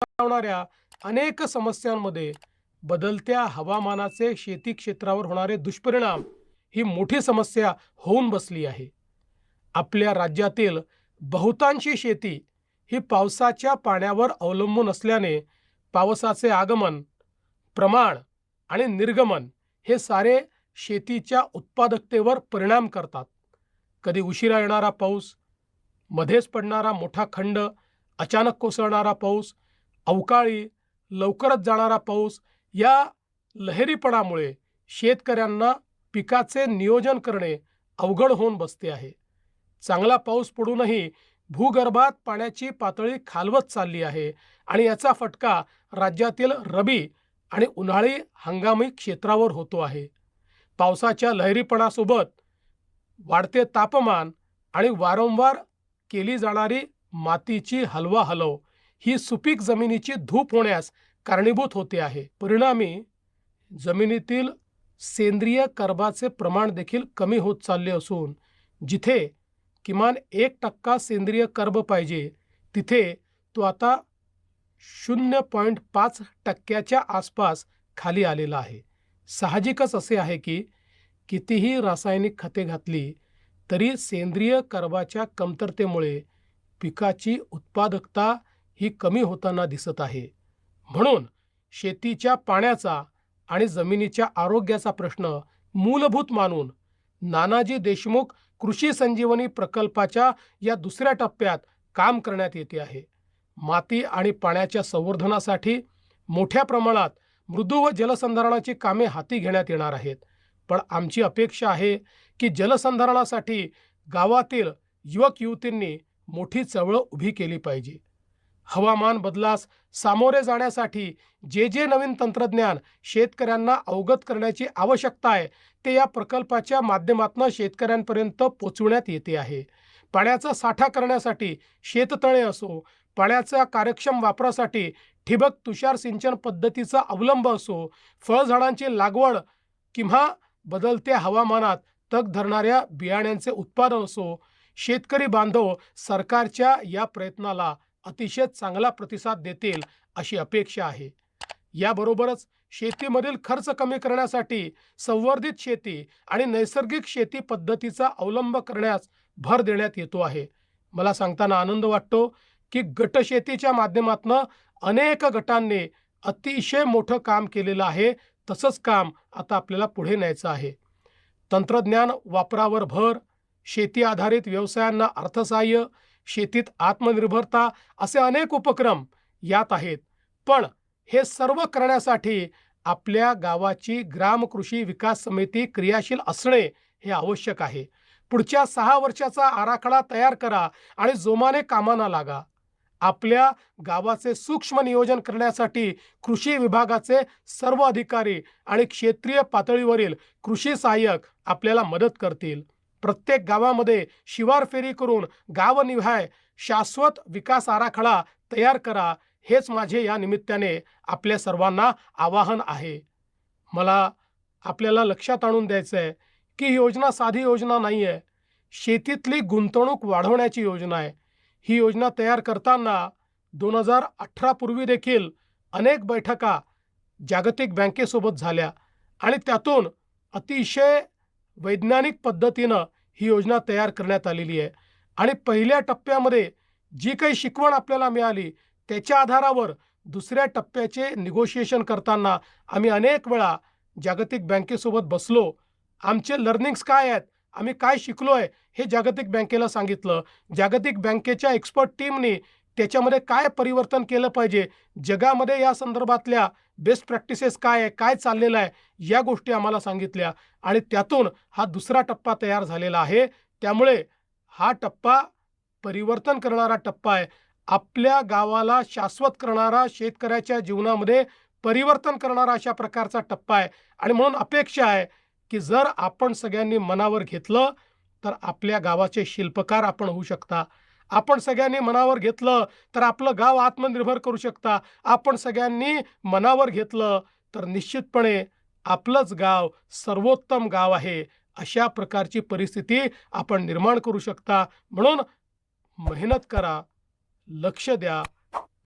भेडसावणाऱ्या अनेक समस्यांमध्ये बदलत्या हवामानाचे शेती क्षेत्रावर होणारे दुष्परिणाम ही मोठी समस्या होऊन बसली आहे. आपल्या राज्यातील बहुतांशी शेती ही पावसाच्या पाण्यावर अवलंबून असल्याने पावसाचे आगमन प्रमाण आणि निर्गमन हे सारे शेतीच्या उत्पादकतेवर परिणाम करतात. कधी उशिरा येणारा पाऊस मध्येच पडणारा मोठा खंड अचानक कोसळणारा पाऊस अवकाळी लवकरच जाणारा पाऊस या लहरीपणामुळे शेतकऱ्यांना पिकाचे नियोजन करणे अवघड होऊन बसते आहे. चांगला पाऊस पडूनही भूगर्भात पाण्याची पातळी खालवत चालली आहे आणि याचा फटका राज्यातील रबी आणि उन्हाळी हंगामी क्षेत्रावर होतो आहे. पावसाच्या लहरीपणासोबत वाढते तापमान आणि वारंवार केली जाणारी मातीची हलवा हलव ही सुपीक जमिनीची धूप होण्यास कारणीभूत होते आहे. परिणामी जमिनीतील सेंद्रिय कर्बाचे प्रमाण देखील कमी होत चालले असून जिथे किमान एक टक्का सेंद्रिय कर्ब पाहिजे तिथे तो आता शून्य पॉईंट पाच टक्क्याच्या आसपास खाली आलेला आहे. साहजिकच असे आहे की कितीही रासायनिक खते घातली तरी सेंद्रिय कर्बाच्या कमतरतेमुळे पिकाची उत्पादकता ही कमी होताना दिसत आहे. म्हणून शेतीच्या पाण्याचा आणि जमिनीच्या आरोग्याचा प्रश्न मूलभूत मानून नानाजी देशमुख कृषी संजीवनी प्रकल्पाच्या या दुसऱ्या टप्प्यात काम करण्यात येते आहे. माती आणि पाण्याच्या संवर्धनासाठी मोठ्या प्रमाणात मृदू व जलसंधारणाची कामे हाती घेण्यात येणार आहेत. पण आमची अपेक्षा आहे की जलसंधारणासाठी गावातील युवक युवतींनी मोठी चळवळ उभी केली पाहिजे. हवामान बदलास सामोरे जाण्यासाठी जे जे नवीन तंत्रज्ञान शेतकऱ्यांना अवगत करण्याची आवश्यकता आहे ते या प्रकल्पाच्या माध्यमातून शेतकऱ्यांपर्यंत पोचवण्यात येते आहे. पाण्याचा साठा करण्यासाठी शेततळे असो पाण्याच्या कार्यक्षम वापरासाठी ठिबक तुषार सिंचन पद्धतीचा अवलंब असो फळझाडांची लागवड किंवा बदलत्या हवामानात तग धरणाऱ्या बियाण्यांचे उत्पादन असो शेतकरी बांधव सरकारच्या या प्रयत्नाला अतिशय चांगला प्रतिसाद देतील अशी अपेक्षा आहे. याबरोबरच शेतीमधील खर्च कमी करण्यासाठी संवर्धित शेती आणि नैसर्गिक शेती पद्धतीचा अवलंब करण्यास भर देण्यात येतो आहे. मला सांगताना आनंद वाटतो की गटशेतीच्या माध्यमातून अनेक गटांनी अतिशय मोठं काम केलेलं आहे. तसंच काम आता आपल्याला पुढे न्यायचं आहे. तंत्रज्ञान वापरावर भर शेती आधारित व्यवसायांना अर्थसहाय्य शेतीत आत्मनिर्भरता असे अनेक उपक्रम यात आहेत. पण हे सर्व करण्यासाठी आपल्या गावाची ग्राम कृषी विकास समिती क्रियाशील असणे हे आवश्यक आहे. पुढच्या सहा वर्षाचा आराखडा तयार करा आणि जोमाने कामांना लागा. आपल्या गावाचे सूक्ष्म नियोजन करण्यासाठी कृषी विभागाचे सर्व अधिकारी आणि क्षेत्रीय पातळीवरील कृषी सहाय्यक आपल्याला मदत करतील. प्रत्येक गावामध्ये शिवार फेरी करून गावनिहाय शाश्वत विकास आराखडा तयार करा हेच माझे या निमित्ताने आपल्या सर्वांना आवाहन आहे. मला आपल्याला लक्षात आणून द्यायचं आहे की ही योजना साधी योजना नाही आहे शेतीतली गुंतवणूक वाढवण्याची योजना आहे. ही योजना तयार करताना दोन हजार अठरापूर्वी देखील अनेक बैठका जागतिक बँकेसोबत झाल्या आणि त्यातून अतिशय वैज्ञानिक पद्धतीनं ही योजना तयार करण्यात आलेली आहे. आणि पहिल्या टप्प्यामध्ये जी काही शिकवण आपल्याला मिळाली त्याच्या आधारावर दुसऱ्या टप्प्याचे निगोशिएशन करताना आम्ही अनेक वेळा जागतिक बँकेसोबत बसलो. आमचे लर्निंग्स काय आहेत? आम्ही काय शिकलो आहे हे जागतिक बँकेला सांगितलं. जागतिक बँकेच्या एक्सपर्ट टीमनी त्याच्यामध्ये काय परिवर्तन केलं पाहिजे? जगामध्ये या संदर्भातल्या बेस्ट प्रॅक्टिसेस काय आहे? काय चाललेलं आहे? या गोष्टी आम्हाला सांगितल्या आणि त्यातून हा दुसरा टप्पा तयार झालेला आहे. त्यामुळे हा टप्पा परिवर्तन करणारा टप्पा आहे. आपल्या गावाला शाश्वत करणारा शेतकऱ्याच्या जीवनामध्ये परिवर्तन करणारा अशा प्रकारचा टप्पा आहे. आणि म्हणून अपेक्षा आहे की जर आपण सगळ्यांनी मनावर घेतलं तर आपल्या गावाचे शिल्पकार आपण होऊ शकता. आपण सगळ्यांनी मनावर घेतलं तर आपलं गाव आत्मनिर्भर करू शकता. आपण सगळ्यांनी मनावर घेतलं तर निश्चितपणे आपलंच गाव सर्वोत्तम गाव आहे. अशा प्रकारची परिस्थिती आपण निर्माण करू शकता. म्हणून मेहनत करा लक्ष द्या.